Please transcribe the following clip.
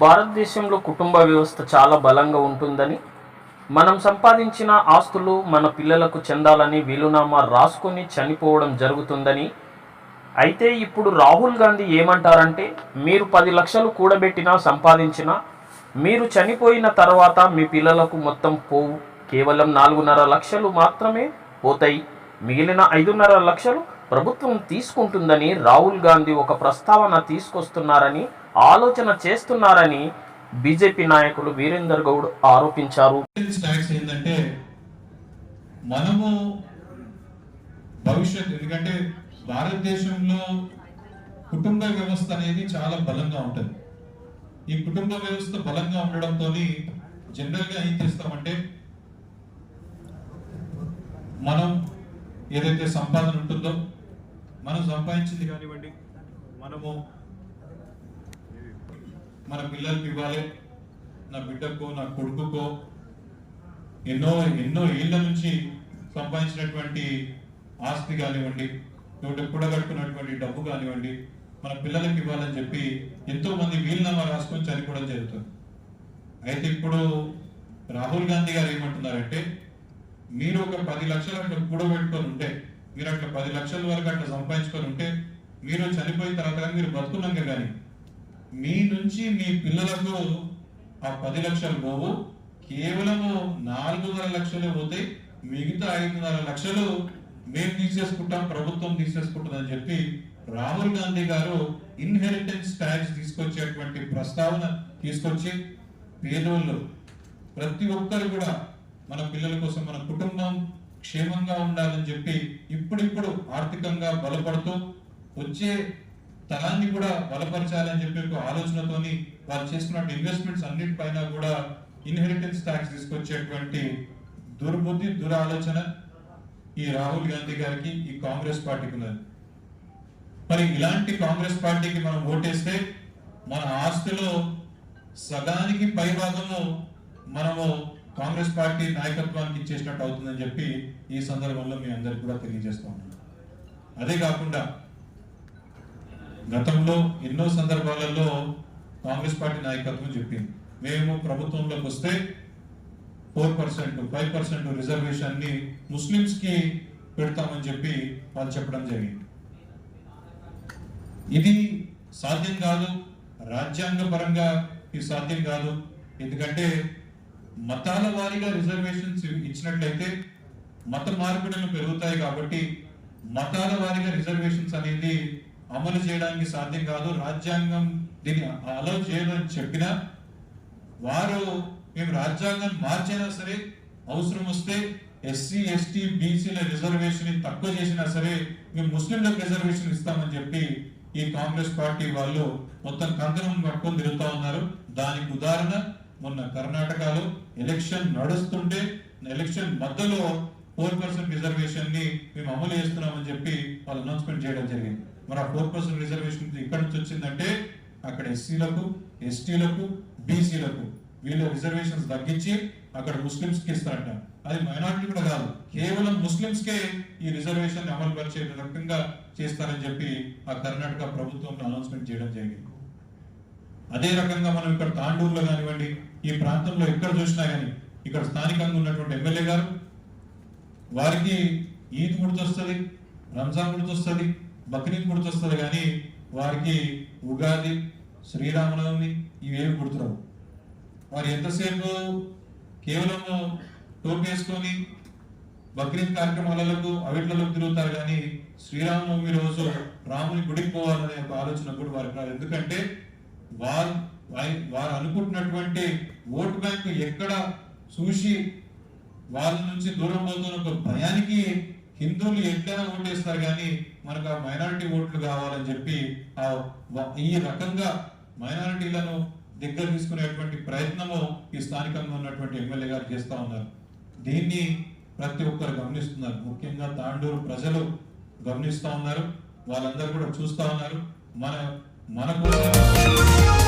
భారతదేశంలో కుటుంబ వ్యవస్థ చాలా బలంగా ఉంటుందని మనం సంపాదించిన ఆస్తులు మన పిల్లలకు చెందాలని వీలునామా రాసుకొని చనిపోవడం జరుగుతుందని అయితే ఇప్పుడు రాహుల్ గాంధీ ఏమంటారంటే మీరు పది లక్షలు కూడబెట్టినా సంపాదించినా మీరు చనిపోయిన తర్వాత మీ పిల్లలకు మొత్తం పోవు. కేవలం నాలుగున్నర లక్షలు మాత్రమే పోతాయి. మిగిలిన ఐదున్నర లక్షలు ప్రభుత్వం తీసుకుంటుందని రాహుల్ గాంధీ ఒక ప్రస్తావన తీసుకొస్తున్నారని ఆలోచన చేస్తున్నారని బీజేపీ నాయకులు వీరేందర్ గౌడ్ ఆరోపించారు. ఏంటంటే మనము భవిష్యత్ ఎందుకంటే భారతదేశంలో కుటుంబ వ్యవస్థ అనేది చాలా బలంగా ఉంటుంది. ఈ కుటుంబ వ్యవస్థ బలంగా ఉండడంతో జనరల్గా ఏం చేస్తామంటే మనం ఏదైతే సంపాదన ఉంటుందో మనం సంపాదించింది కానివ్వండి మనము మన పిల్లలకి ఇవ్వాలి. నా బిడ్డకో నా కొడుకుకో. ఎన్నో ఎన్నో ఏళ్ళ నుంచి సంపాదించినటువంటి ఆస్తి కానివ్వండి నోటి కూడగట్టుకున్నటువంటి డబ్బు కానివ్వండి మన పిల్లలకి ఇవ్వాలని చెప్పి ఎంతో మంది వీలునామా రాసుకొని చనిపోవడం జరుగుతుంది. అయితే ఇప్పుడు రాహుల్ గాంధీ గారు ఏమంటున్నారంటే మీరు ఒక పది లక్షలు అట్లా కూడబెట్టుకొని ఉంటే మీరు అట్లా పది లక్షల వరకు అట్లా సంపాదించుకొని ఉంటే మీరు చనిపోయిన తర్వాత కానీ మీరు బతుకున్నాక కానీ మీ నుంచి మీ పిల్లలకు ఆ పది లక్షలు పోవు. కేవలము నాలుగున్నర లక్షలు పోతే మిగతా ఐదున్నర లక్షలు మేము తీసేసుకుంటాం ప్రభుత్వం తీసేసుకుంటుందని చెప్పి రాహుల్ గాంధీ గారు ఇన్హెరిటెన్స్ ట్యాక్స్ తీసుకొచ్చేటువంటి ప్రస్తావన తీసుకొచ్చి పేదోళ్ళు ప్రతి ఒక్కరు కూడా మన పిల్లల కోసం మన కుటుంబం క్షేమంగా ఉండాలని చెప్పి ఇప్పుడిప్పుడు ఆర్థికంగా బలపడుతూ వచ్చే తరాన్ని కూడా బలపరచాలని చెప్పి ఒక ఆలోచనతోని వారు చేస్తున్న ఇన్వెస్ట్మెంట్స్ అన్నిటిపైన కూడా ఇన్హెరిటెన్స్ ట్యాక్స్ తీసుకొచ్చేటువంటి దుర్బుద్ధి దురాలోచన ఈ రాహుల్ గాంధీ గారికి ఈ కాంగ్రెస్ పార్టీకి ఉన్నది. మరి ఇలాంటి కాంగ్రెస్ పార్టీకి మనం ఓటేస్తే మన ఆస్తిలో సగానికి పై భాగము మనము కాంగ్రెస్ పార్టీ నాయకత్వానికి ఇచ్చేసినట్టు అవుతుందని చెప్పి ఈ సందర్భంలో మీ అందరికి కూడా తెలియజేస్తూ ఉన్నాను. అదే కాకుండా గతంలో ఎన్నో సందర్భాలలో కాంగ్రెస్ పార్టీ నాయకత్వం చెప్పింది. మేము ప్రభుత్వంలోకి వస్తే ఫోర్ పర్సెంట్ ఫైవ్ పర్సెంట్ రిజర్వేషన్ని ముస్లిమ్స్కి పెడతామని చెప్పి వాళ్ళు చెప్పడం జరిగింది. ఇది సాధ్యం కాదు. రాజ్యాంగ పరంగా ఇది సాధ్యం కాదు. ఎందుకంటే మతాల వారీగా రిజర్వేషన్స్ ఇచ్చినట్లయితే మత మార్పిడులు పెరుగుతాయి కాబట్టి మతాల వారీగా రిజర్వేషన్స్ అనేది అమలు చేయడానికి సాధ్యం కాదు. రాజ్యాంగం దీన్ని అలౌ చేయదని చెప్పినా వారు మేము రాజ్యాంగం మార్చైనా సరే అవసరం వస్తే ఎస్సీ ఎస్టీ బీసీల రిజర్వేషన్ తక్కువ చేసినా సరే మేము ముస్లింలకు రిజర్వేషన్ ఇస్తామని చెప్పి ఈ కాంగ్రెస్ పార్టీ వాళ్ళు మొత్తం కంకణం పట్టుకొని తిరుగుతా ఉన్నారు. దానికి ఉదాహరణ మొన్న కర్ణాటకలో ఎలక్షన్ నడుస్తుంటే ఎలక్షన్ మధ్యలో ఫోర్ పర్సెంట్ రిజర్వేషన్ని మేము అమలు చేస్తున్నామని చెప్పి వాళ్ళు అనౌన్స్మెంట్ చేయడం జరిగింది. మరి ఆ ఫోర్ పర్సెంట్ రిజర్వేషన్ ఎక్కడి నుంచి వచ్చిందంటే అక్కడ ఎస్సీలకు ఎస్టీలకు బీసీలకు వీళ్ళ రిజర్వేషన్స్ తగ్గించి అక్కడ ముస్లిమ్స్కి ఇస్తారంట. అది మైనారిటీ కూడా కాదు. కేవలం ముస్లిమ్స్ కే ఈ రిజర్వేషన్ అమలు పరిచే రకంగా చేస్తారని చెప్పి ఆ కర్ణాటక ప్రభుత్వం అనౌన్స్మెంట్ చేయడం జరిగింది. అదే రకంగా మనం ఇక్కడ తాండూరులో కానివ్వండి ఈ ప్రాంతంలో ఎక్కడ చూసినా కానీ ఇక్కడ స్థానికంగా ఉన్నటువంటి ఎమ్మెల్యే గారు వారికి ఈద్ గుర్తొస్తుంది రంజాన్ గుర్తొస్తుంది బక్రీద్ గుర్తొస్తుంది కానీ వారికి ఉగాది శ్రీరామనవమి ఇవేమి గుర్తురావు. వారు ఎంతసేపు కేవలం టోకేసుకొని బక్రీద్ కార్యక్రమాలకు అవిట్లలో తిరుగుతారు కానీ శ్రీరామనవమి రోజు రాముని గుడికి పోవాలనే ఒక ఆలోచన కూడా వారికి రాదు ఎందుకంటే వారు వారి- వారు అనుకుంటున్నటువంటి ఓటు బ్యాంక్ ఎక్కడ చూసి వాళ్ళ నుంచి దూరం పోతున్న ఒక భయానికి హిందువులు ఎట్లైనా ఓటేస్తారు కానీ మనకు ఆ మైనారిటీ ఓట్లు కావాలని చెప్పి ఆ ఈ రకంగా మైనారిటీలను దగ్గర తీసుకునేటువంటి ప్రయత్నము ఈ స్థానికంగా ఉన్నటువంటి ఎమ్మెల్యే గారు చేస్తూ ఉన్నారు. దీన్ని ప్రతి ఒక్కరు గమనిస్తున్నారు. ముఖ్యంగా తాండూరు ప్రజలు గమనిస్తూ ఉన్నారు. వాళ్ళందరూ కూడా చూస్తూ ఉన్నారు. మన మన కోసం